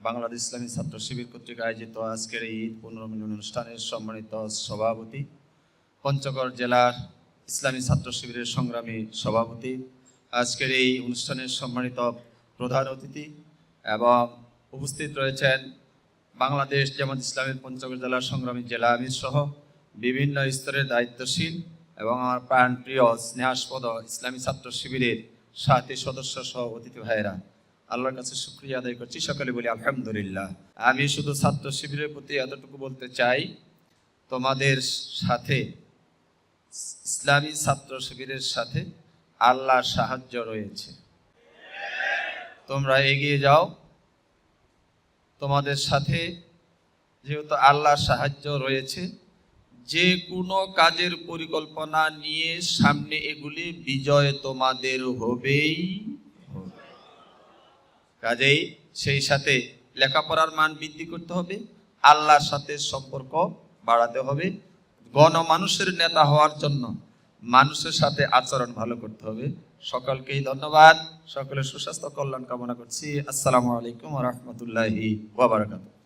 বাংলাদেশ ইসলামী ছাত্র শিবির কর্তৃক আয়োজিত আজকের এই ঈদ পুনর্মিলন অনুষ্ঠানের সম্মানিত সভাপতি, পঞ্চগড় জেলার ইসলামী ছাত্র শিবিরের সংগ্রামী সভাপতি, আজকের এই অনুষ্ঠানের সম্মানিত প্রধান অতিথি এবং উপস্থিত রয়েছেন বাংলাদেশ জামাত ইসলামের পঞ্চগড় জেলার সংগ্রামী জেলা আমির সহ বিভিন্ন স্তরের দায়িত্বশীল এবং আমার প্রাণপ্রিয় স্নেহাস্পদ ইসলামী ছাত্র শিবিরের সাথী সদস্য সহ অতিথি ভাইয়েরা। আল্লাহর কাছে শুক্রিয়া আদায় করছি। সকালে বলি আলহামদুলিল্লাহ। আমি শুধু ছাত্র শিবিরের প্রতি এতটুকু বলতে চাই, তোমাদের সাথে, ইসলামী ছাত্র শিবিরের সাথে আল্লাহর সাহায্য রয়েছে। তোমরা এগিয়ে যাও। তোমাদের সাথে যেহেতু আল্লাহর সাহায্য রয়েছে, যে কোনো কাজের পরিকল্পনা নিয়ে সামনে এগুলি বিজয় তোমাদের হবেই। হবে। কাজেই সেই সাথে লেখাপড়ার মান বৃদ্ধি করতে হবে, আল্লাহর সাথে সম্পর্ক বাড়াতে হবে, গণমানুষের নেতা হওয়ার জন্য মানুষের সাথে আচরণ ভালো করতে হবে। সকলকেই ধন্যবাদ, সকলের সুস্বাস্থ্য, কল্যাণ কামনা করছি। আসসালামু আলাইকুম রহমতুল্লাহি ওয়াবারাকাতুহ